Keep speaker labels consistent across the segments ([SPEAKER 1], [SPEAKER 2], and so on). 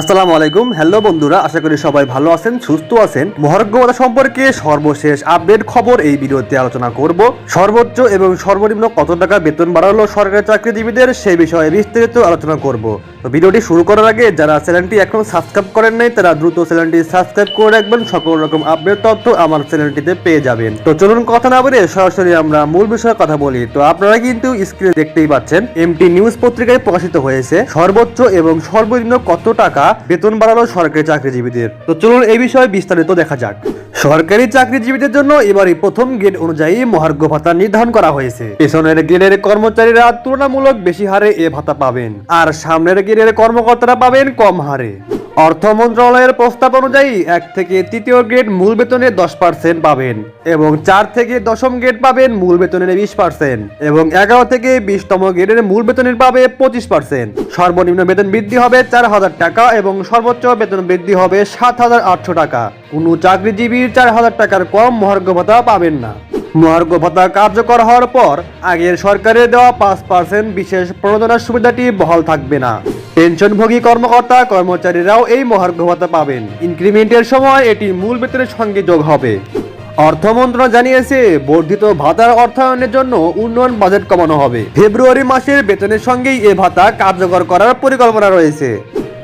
[SPEAKER 1] আসসালামু আলাইকুম। হ্যালো বন্ধুরা, আশা করি সবাই ভালো আছেন, সুস্থ আছেন। মহার্ঘবতা সম্পর্কে সর্বশেষ আপডেট খবর এই ভিডিওতে আলোচনা করব। সর্বোচ্চ এবং সর্বনিম্ন কত টাকা বেতন বাড়ালো সরকারি চাকরিজীবীদের সেই বিষয়ে বিস্তারিত আলোচনা করব। তো ভিডিওটি শুরু করার আগে যারা চ্যানেলটি এখন সাবস্ক্রাইব করেন নাই, তারা দ্রুত চ্যানেলটি সাবস্ক্রাইব করে রাখবেন। সকল রকম আপডেট, তথ্য আমার চ্যানেলটিতে পেয়ে যাবেন। তো চলুন কথা না বলে সরাসরি আমরা মূল বিষয়ে কথা বলি। তো আপনারা কিন্তু স্ক্রিনে দেখতেই পাচ্ছেন, এমটি নিউজ পত্রিকায় প্রকাশিত হয়েছে। সর্বোচ্চ এবং সর্বনিম্ন কত টাকা বেতন বাড়ালো সরকারি চাকরিজীবীদের। তো চলুন এই বিষয়ে বিস্তারিত দেখা যাক। সরকারি চাকরিজীবীদের জন্য এবারই প্রথম গ্রেড অনুযায়ী মহার্ঘ ভাতা নির্ধারণ করা হয়েছে। পেছনের গ্রেডের কর্মচারীরা তুলনামূলক বেশি হারে এ ভাতা পাবেন। আর সামনের গ্রেডের কর্মকর্তারা পাবেন কম হারে। অর্থ মন্ত্রণালয়ের প্রস্তাব অনুযায়ী এক থেকে তৃতীয় গ্রেড মূল বেতনে দশ পার্সেন্ট পাবেন এবং চার থেকে দশম গ্রেড পাবেন মূল বেতনের বিশ পার্সেন্ট এবং এগারো থেকে বিশতম গ্রেডের মূল বেতনের পাবে পঁচিশ পার্সেন্ট। সর্বনিম্ন বেতন বৃদ্ধি হবে চার হাজার টাকা এবং সর্বোচ্চ বেতন বৃদ্ধি হবে সাত হাজার আটশো টাকা। কোনো চাকরিজীবীর চার হাজার টাকার কম মহার্ঘ ভাতা পাবেন না। মহার্ঘ ভাতা কার্যকর হওয়ার পর আগের সরকারের দেওয়া পাঁচ পার্সেন্ট বিশেষ প্রণোদনার সুবিধাটি বহাল থাকবে না। পেনশনভোগী কর্মকর্তা, কর্মচারীরাও এই মহার্ঘ ভাতা পাবেন। ইনক্রিমেন্টের সময় এটি মূল বেতনের সঙ্গে যোগ হবে। অর্থ জানিয়েছে, বর্ধিত ভাতার অর্থায়নের জন্য উন্নয়ন বাজেট কমানো হবে। ফেব্রুয়ারি মাসের বেতনের সঙ্গেই এ ভাতা কার্যকর করার পরিকল্পনা রয়েছে।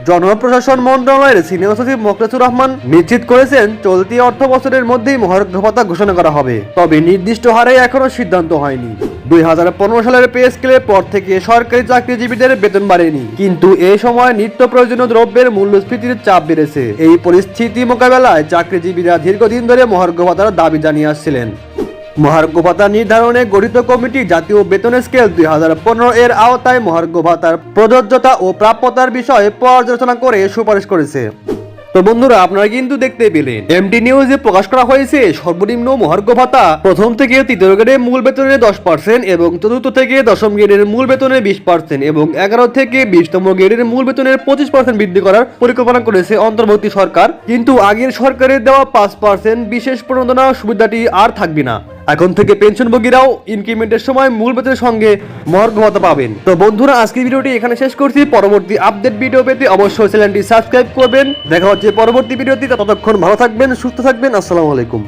[SPEAKER 1] জনপ্রশাসন মন্ত্রণালয়ের সিনিয়র সচিব মোখলেসুর রহমান নিশ্চিত করেছেন, চলতি অর্থ বছরের মধ্যেই মহার্ঘ ভাতা ঘোষণা করা হবে। তবে নির্দিষ্ট হারে এখনও সিদ্ধান্ত হয়নি। দুই হাজার পনেরো সালের পে স্কেলের পর থেকে সরকারি চাকরিজীবীদের বেতন বাড়েনি। কিন্তু এই সময় নিত্য প্রয়োজনীয় দ্রব্যের মূল্যস্ফীতির চাপ বেড়েছে। এই পরিস্থিতি মোকাবেলায় চাকরিজীবীরা দীর্ঘদিন ধরে মহার্ঘ ভাতার দাবি জানিয়ে আসছিলেন। মহার্ঘ ভাতা নির্ধারণে গঠিত কমিটি জাতীয় বেতন স্কেল দুই হাজার পনেরো এর আওতায় মহার্ঘ ভাতার প্রযোজ্যতা ও প্রাপ্যতার বিষয়ে পর্যালোচনা করে সুপারিশ করেছে। তো বন্ধুরা, আপনারা কিন্তু দেখতে পেলেন এমটি নিউজে প্রকাশ করা হয়েছে, সর্বনিম্ন মহার্ঘ ভাতা প্রথম থেকে তৃতীয় গ্রেডের মূল বেতনের দশ পার্সেন্ট এবং চতুর্থ থেকে দশম গ্রেডের মূল বেতনের বিশ পার্সেন্ট এবং এগারো থেকে বিশতম গ্রেডের মূল বেতনের পঁচিশ পার্সেন্ট বৃদ্ধি করার পরিকল্পনা করেছে অন্তর্বর্তী সরকার। কিন্তু আগের সরকারের দেওয়া পাঁচ পার্সেন্ট বিশেষ প্রণোদনা সুবিধাটি আর থাকবে না। এখন থেকে পেনশনভোগীরাও ইনক্রিমেন্টের সময় মূল বেতনের সঙ্গে মহার্ঘ পাবেন। তো বন্ধুরা, আজকের ভিডিওটি এখানে শেষ করছি। পরবর্তী আপডেট ভিডিও পেতে অবশ্যই চ্যানেলটি সাবস্ক্রাইব করবেন। দেখা হচ্ছে পরবর্তী ভিডিওতে ততক্ষণ ভালো থাকবেন, সুস্থ থাকবেন। আসসালামু আলাইকুম।